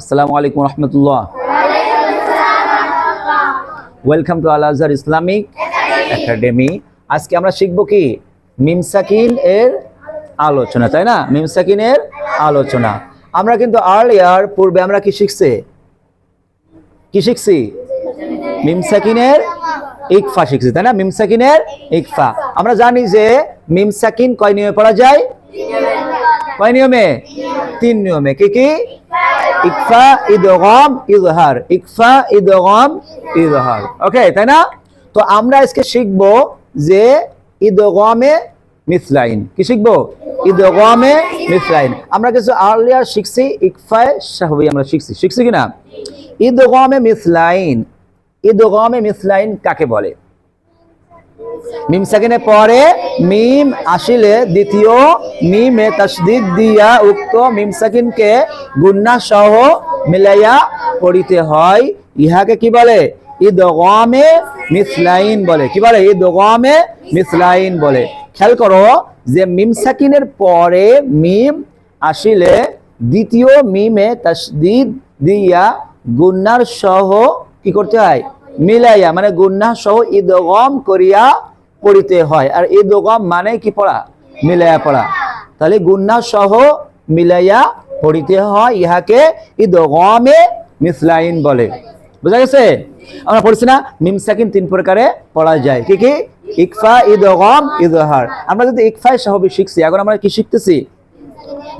আসসালামু আলাইকুম রহমতুল্লাহ। Welcome to Al Azhar Islamic academy আজকে আমরা শিখব কি? মিমসাকিন এর আলোচনা, তাই না? মিমসাকিনের আলোচনা। আমরা কিন্তু আর্লিয়ার পূর্বে আমরা কি শিখছি? কি শিখছি? মিমসাকিনের ইকফা শিখছি, তাই না? মিমসাকিনের ইকফা। আমরা জানি যে মিমসাকিন কয় নিয়মে পড়া যায়? কয় নিয়মে? তিন নিয়মে। কি কি? ইকফা, ইদগম, ইজহার। ইকফা, ইদগম, ইজহার। ওকে, তাই না? তো আমরা আজকে শিখব যে ইদগমে মিসলাইন। কি শিখব? ইদগমে মিসলাইন। আমরা কিছু আর্লিয়ার শিখছি, ইকফায় সাহবি আমরা শিখছি। শিখছি কি না? ইদগমে মিসলাইন। ইদগমে মিসলাইন কাকে বলে? মিম সেকেন্ডে পরে মিম আসিলে দ্বিতীয় মিমে তসদিদ দিয়া উক্ত মিম সেকেন্ডকে গুন্না সহ মিলাইয়া পড়িতে হয়। ইহাকে কি বলে? ইদগামে মিসলাইন বলে। কি বলে? ইদগামে মিসলাইন বলে। খেয়াল করো যে মিম সাকিনের পরে মিম আসিলে দ্বিতীয় মিমে তসদিদ দিয়া গুন্নার সহ কি করতে হয়? মিলাইয়া মানে গুন্না সহ ইদগম করিয়া পড়িতে হয়। আর ইদগম মানে কি পড়া? মিলাইয়া পড়া। তাহলে গুন্না সহ মিলাইয়া পড়িতে হয়, ইহাকে ইদগমে মিসলাইন বলে। বুঝা গেছে? আমরা পড়ছি না, মিম সাকিন তিন প্রকারে পড়া যায়। কি কি? ইকফা ইদগম ইদহার আমরা যদি ইকফায় সাহবি শিখছি, এখন আমরা কি শিখতেছি?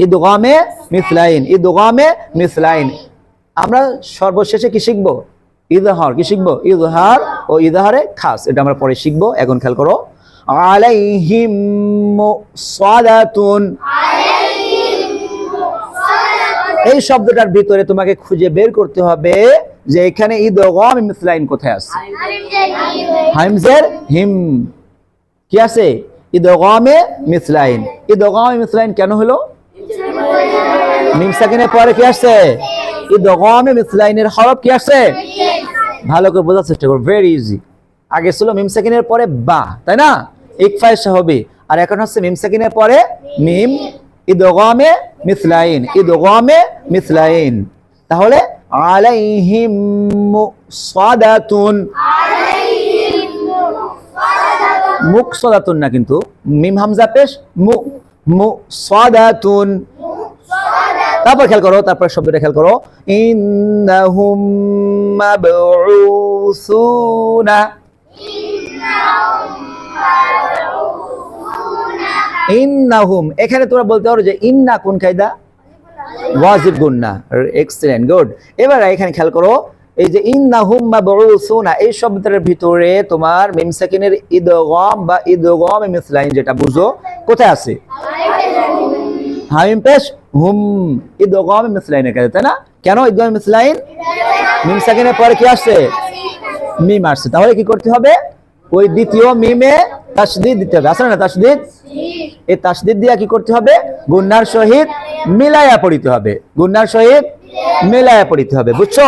ইদগমে মিসলাইন ইদগমে মিসলাইন। আমরা সর্বশেষে কি শিখব? ইদহার, কি শিখব? ইদহার ও ইদহারে খাস, এটা আমরা পরে শিখব। এখন খেয়াল করো। আলাইহিম সাদাতুন এই শব্দটার ভিতরে তোমাকে খুঁজে বের করতে হবে যে এখানে ইদগম মিসলাইন কোথায় আছে? হাইমজের হিম। কি আছে? ইদগমে মিসলাইন ইদগমে মিসলাইন কেন হলো? মিম সাকিনের পরে কি আসছে? ইদগমে মিসলাইনের হরফ কি আসছে? ভালো করে বোঝার চেষ্টা করো ভেরি ইজি আগে ছিল মিম সাকিনের পরে বা, তাই না? ইকফায় সাহবি আর এখন হচ্ছে মিম সাকিনের পরে মিম, ইদগমে মিসলাইন ইদগমে মিসলাইন। তাহলে আলাইহিম সাদাতুন মুখ সদাতুন না কিন্তু, মিম হামজা পেশ, মু মু সাদাতুন তারপর খেয়াল করো, তারপর শব্দটা খেয়াল করো। ইন্নাহুম মাবউসুনা। ইন্নাহুম, এখানে তোমরা বলতে পারো যে ইন্না কোন কায়দা? ওয়াজিব গুন্না। এক্সেলেন্ট গুড এবার এখানে খেয়াল করো, এই যে ইন্নাহুম মাবউসুনা, এই শব্দটার ভিতরে তোমার মিম সাকিনের ইদগম বা ইদগম মিসলাইন যেটা বুঝো, কোথায় আছে? হামিম পেশ, হুম ইদগম মিসলাইনের কাছে তাই না? কেন ইদগম মিসলাইন মিম সাকিনের পরে কি আসছে? মিম আসছে। তাহলে কি করতে হবে? ওই দ্বিতীয় মিমে তাসদিদ দিতে হবে। আসলে না তাসদিদ? এই তাসদিদ দিয়া কি করতে হবে? গুন্নার সহিত মিলায়া পড়িতে হবে। গুন্নার সহিত মিলায়া পড়িতে হবে। বুঝছ?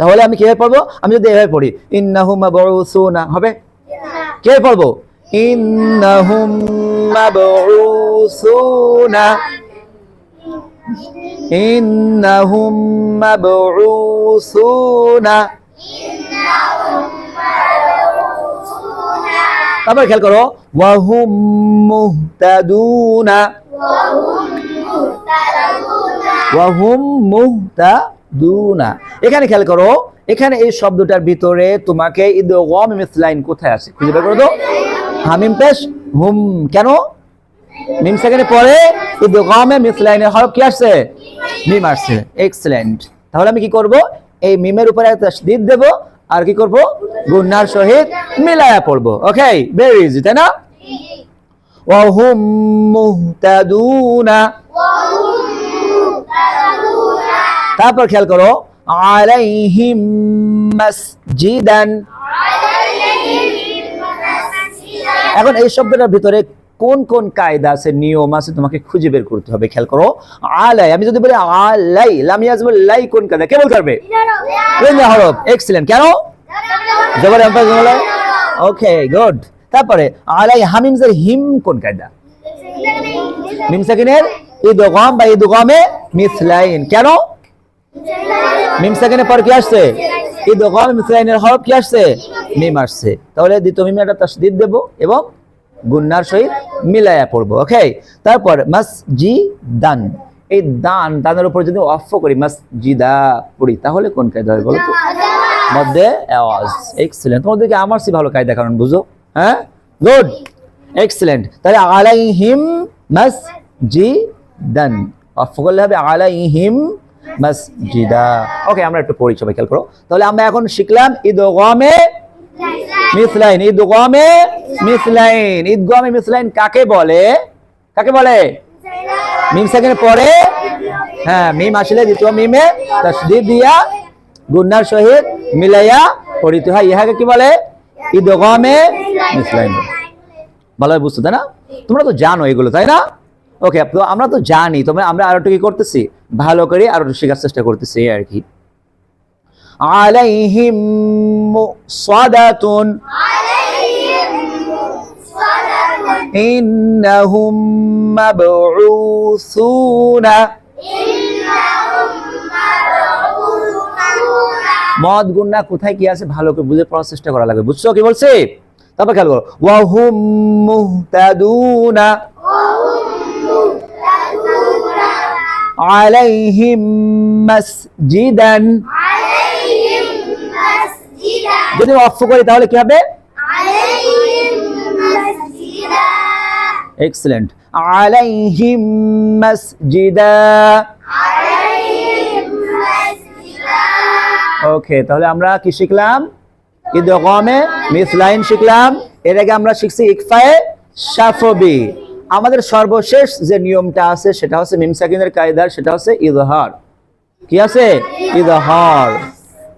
তাহলে আমি কীভাবে পড়ব? আমি যদি এভাবে পড়ি। ইন্নাহুম মাবউসুনা। হবে? কীভাবে পড়ব? ইন্নাহুম মাবউসুনা ইন্নাহুম মাবউসুনা তারপর খেয়াল করো ওয়াহুম মুহতাদুনা ওয়াহুম মুহতাদুনা এখানে খেয়াল করো, এখানে এই শব্দটার ভিতরে তোমাকে ইদগম মিসলাইন কোথায় আছে? খুঁজে বের করো তো হামিম পেশ হুম কেন? মিম সেকেন্ডে পরে ইদগমে মিসলাইনের হরফ কি আসছে? মিম আসছে। এক্সেলেন্ট তাহলে আমি কি করব? এই মিমের উপরে একটা তাসদিদ দেব, আর কি করব? গুন্নার সহিত মিলায়া পড়ব। ওকে ভেরি ইজি তাই না? ওয়াহুম মুহতাদুনা। তারপর খেয়াল করো, আলাইহিম মাসজিদান। এখন এই শব্দটার ভিতরে কোন কোন কায়দা আছে নিয়ম আছে তোমাকে খুঁজে বের করতে হবে খেয়াল করো। আলাই আমি যদি বলি আলাই লাম ইয়াজমুল লাই কোন কায়দা? কে বলতে পারবে? হরফ এক্সিলেন্ট কেন? জবর এমফাস ওকে গুড তারপরে আলাই হামিমজের হিম কোন কায়দা? মিম সাকিনের ইদগাম বা ইদগামে মিসলাইন। কেন? মিম সেকেন্ডের পর কি আসছে? ইদগাম মিসলাইনের হরফ কি আসছে? মিম আসছে। তাহলে দ্বিতীয় মিমে একটা তাসদিদ দেব এবং গুন্নার সহিত মিলায়া পড়ব ওকে তারপর মাসজিদান। এই দান, দানের উপর যদি অফ করি, মাসজিদা পড়ি, তাহলে কোন কায়দা হয় বলো তো? মধ্যে আওয়াজ। এক্সিলেন্ট তোমাদেরকে আমার সে ভালো কায়দা কারণ বুঝো হ্যাঁ? গুড এক্সিলেন্ট তাহলে আলাইহিম মাসজিদান। অফ করলে হবে আলাইহিম মাসজিদা ওকে আমরা একটু পড়ি, সবাই খেয়াল করো। তাহলে আমরা এখন শিখলাম ইদগামে মিসলাইন। ইদগামে মিসলাইন। ইদগামে মিসলাইন কাকে বলে? কাকে বলে? মিম সেকেন্ড পরে হ্যাঁ মিম আসলে দ্বিতীয় মিমে তাসদীদ দিয়া গুন্নার সহিত মিলাইয়া পড়িতে হয়। ইহাকে কি বলে? ইদগামে মিসলাইন। ভালোভাবে বুঝছ তাই না? তোমরা তো জানো এগুলো, তাই না? ওকে তো আমরা তো জানি তবে আমরা আরো একটু কি করতেছি ভালো করে আরো একটু শেখার চেষ্টা করতেছি এই আর কি আলাইহিম সাদাতুন إنهم مبعوثون মদ গুন্না কোথায় কি আছে ভালো করে বুঝে পড়ার চেষ্টা করা লাগবে বুঝছো কি বলছে তারপর খেয়াল করো ওয়াহুম মুহতাদুনা আলাইহিম মাসজিদান। যদি অফ করি তাহলে কি হবে? এক্সেলেন্ট আলাইহিম মাসজিদা। ওকে তাহলে আমরা কি শিখলাম? ইদগমে মিসলাইন শিখলাম। এর আগে আমরা শিখছি ইকফায়ে শাফবি। আমাদের সর্বশেষ যে নিয়মটা আছে, সেটা হচ্ছে মিম সাকিনের কায়দার, সেটা হচ্ছে ইজহার। কি আছে? ইজহার।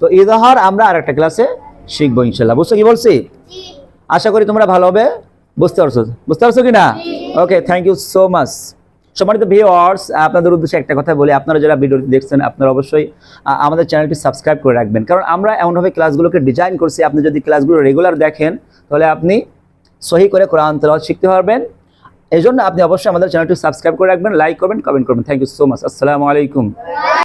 তো ইজহার আমরা আরেকটা ক্লাসে শিখব ইনশাল্লাহ বুঝছ কি বলছি? আশা করি তোমরা ভালো হবে। বুঝতে পারছ? বুঝতে পারছ কি না okay thank you so much সম্মানিত ভিউয়ার্স আপনাদের উদ্দেশ্যে একটা কথা বলি। আপনারা যারা ভিডিওটি দেখছেন, আপনারা অবশ্যই আমাদের চ্যানেলটি সাবস্ক্রাইব করে রাখবেন। কারণ আমরা এমনভাবে ক্লাসগুলোকে ডিজাইন করছি, আপনি যদি ক্লাসগুলো রেগুলার দেখেন, তাহলে আপনি সহি করে কোরআন তেলাওয়াত শিখতে পারবেন। এই জন্য আপনি অবশ্যই আমাদের চ্যানেলটি সাবস্ক্রাইব করে রাখবেন লাইক করবেন কমেন্ট করবেন। থ্যাংক ইউ সো মাচ আসসালামু আলাইকুম।